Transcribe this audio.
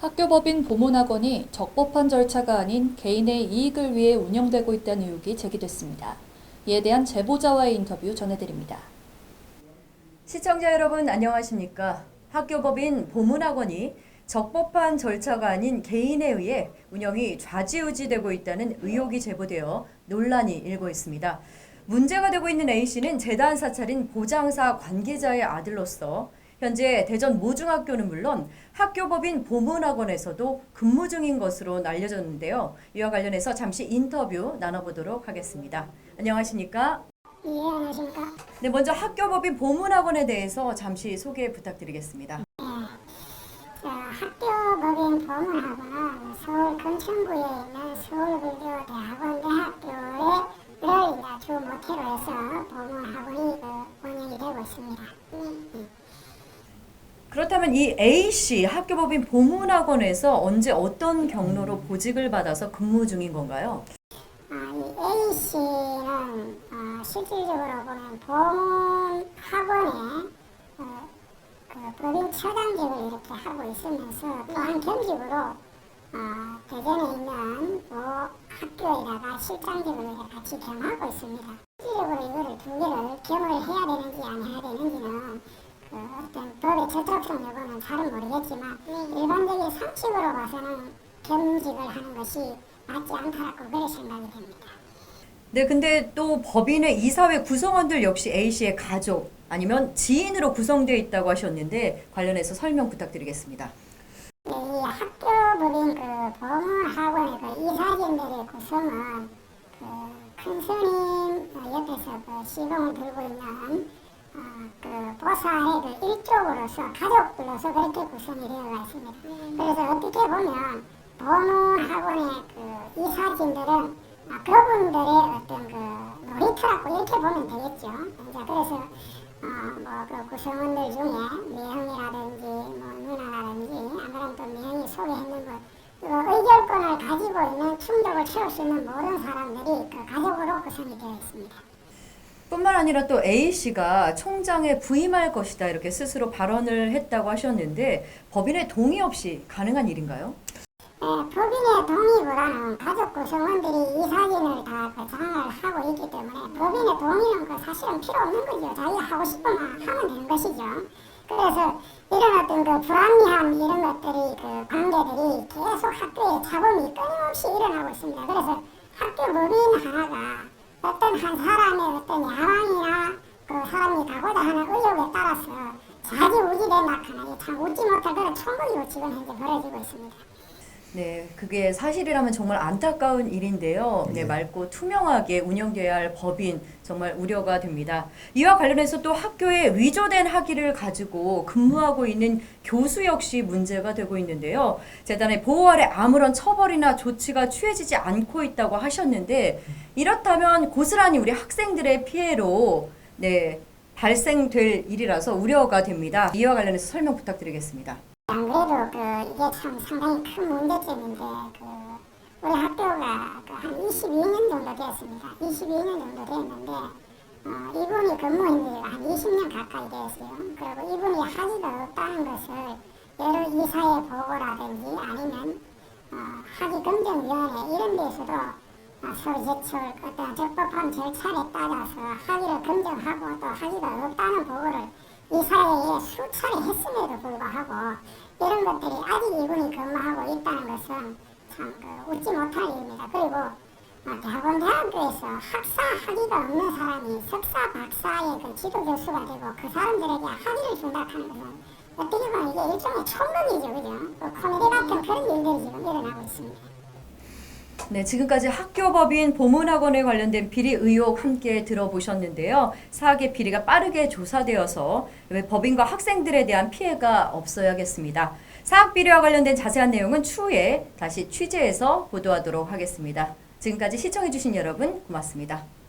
학교법인 보문학원이 적법한 절차가 아닌 개인의 이익을 위해 운영되고 있다는 의혹이 제기됐습니다. 이에 대한 제보자와의 인터뷰 전해드립니다. 시청자 여러분 안녕하십니까? 학교법인 보문학원이 적법한 절차가 아닌 개인에 의해 운영이 좌지우지되고 있다는 의혹이 제보되어 논란이 일고 있습니다. 문제가 되고 있는 A씨는 재단 사찰인 보장사 관계자의 아들로서 현재 대전 모중학교는 물론 학교법인 보문학원에서도 근무 중인 것으로 알려졌는데요. 이와 관련해서 잠시 인터뷰 나눠보도록 하겠습니다. 안녕하십니까? 예, 안녕하십니까. 네, 먼저 학교법인 보문학원에 대해서 잠시 소개 부탁드리겠습니다. 자, 학교법인 보문학원은 서울 금천구에 있는 서울불교대학원 대학교를 이제 주 모태로 해서 보문학원이 그 운영이 되고 있습니다. 네. 그렇다면 이 A 씨 학교법인 보문학원에서 언제 어떤 경로로 보직을 받아서 근무 중인 건가요? 아, 이 A 씨는 어, 실질적으로 보면 보문학원에 어, 그 법인 처장직을 이렇게 하고 있으면서 또한 겸직으로 어, 대전에 있는 모 학교에다가 실장직을 같이 겸하고 있습니다. 실질적으로 이거를 두 개를 겸을 해야 되는지 안 해야 되는지는 그 어떤 법의 적합성 여부는 잘은 모르겠지만 일반적인 상식으로 봐서는 겸직을 하는 것이 맞지 않다라고 그런 생각이 됩니다. 네, 근데 또 법인의 이사회 구성원들 역시 A 씨의 가족 아니면 지인으로 구성되어 있다고 하셨는데 관련해서 설명 부탁드리겠습니다. 네, 이 학교 법인 그 보문학원의 그 이사진들의 구성은 그 큰 스님 옆에서 그 시범을 들고 있는 어, 그 보살의 그 일족으로서 가족들로서 그렇게 구성이 되어 있습니다. 그래서 어떻게 보면 보문학원의 그 이사진들은 아, 그분들의 어떤 그 놀이터라고 이렇게 보면 되겠죠. 이제 그래서 어, 뭐그 구성원들 중에 미형이라든지 뭐 누나라든지 아무런 또 미형이 소개했는 것, 그 의결권을 가지고 있는 충족을 채울 수 있는 모든 사람들이 그 가족으로 구성이 되어 있습니다. 뿐만 아니라 또 A 씨가 총장에 부임할 것이다 이렇게 스스로 발언을 했다고 하셨는데 법인의 동의 없이 가능한 일인가요? 예, 법인의 동의보다는 가족 구성원들이 이 사진을 다그 장을 하고 있기 때문에 법인의 동의는 그 사실은 필요 없는 거죠. 자기 하고 싶으면 하면 되는 것이죠. 그래서 이런 어떤 그 불합리한 이런 것들이 그 관계들이 계속 학교에 잡음이 끊임없이 일어나고 있습니다. 그래서 학교 법인 하나가 어떤 한 사람의 어떤 야망이나 그 사람이 가고자 하는 의욕에 따라서 좌지우지된다 하나 참 웃지 못할 그런 총극이고 지금 현재 벌어지고 있습니다. 네, 그게 사실이라면 정말 안타까운 일인데요. 네, 맑고 투명하게 운영돼야 할 법인 정말 우려가 됩니다. 이와 관련해서 또 학교에 위조된 학위를 가지고 근무하고 있는 교수 역시 문제가 되고 있는데요. 재단의 보호 아래 아무런 처벌이나 조치가 취해지지 않고 있다고 하셨는데 이렇다면 고스란히 우리 학생들의 피해로 네, 발생될 일이라서 우려가 됩니다. 이와 관련해서 설명 부탁드리겠습니다. 안 그래도 그 이게 참 상당히 큰 문제점인데 그 우리 학교가 그 한 22년 정도 됐습니다. 22년 정도 됐는데 어, 이분이 근무한 지가 한 20년 가까이 됐어요. 그리고 이분이 학위가 없다는 것을 여러 이사회 보고라든지 아니면 어, 학위 검증위원회 이런 데서도 어, 서류 제출 어떤 적법한 절차에 따라서 학위를 검증하고 또 학위가 없다는 보고를 이 사회에 수차례 했음에도 불구하고 이런 것들이 아직 이분이 근무하고 있다는 것은 참 그, 웃지 못할 일입니다. 그리고 어, 대학원 대학교에서 학사 학위가 없는 사람이 석사 박사의 그 지도 교수가 되고 그 사람들에게 학위를 준다 하는 것은 어떻게 보면 이게 일종의 총극이죠, 그죠? 그 코미디 같은 그런 일들이 지금 일어나고 있습니다. 네, 지금까지 학교법인 보문학원에 관련된 비리 의혹 함께 들어보셨는데요. 사학의 비리가 빠르게 조사되어서 법인과 학생들에 대한 피해가 없어야겠습니다. 사학 비리와 관련된 자세한 내용은 추후에 다시 취재해서 보도하도록 하겠습니다. 지금까지 시청해주신 여러분 고맙습니다.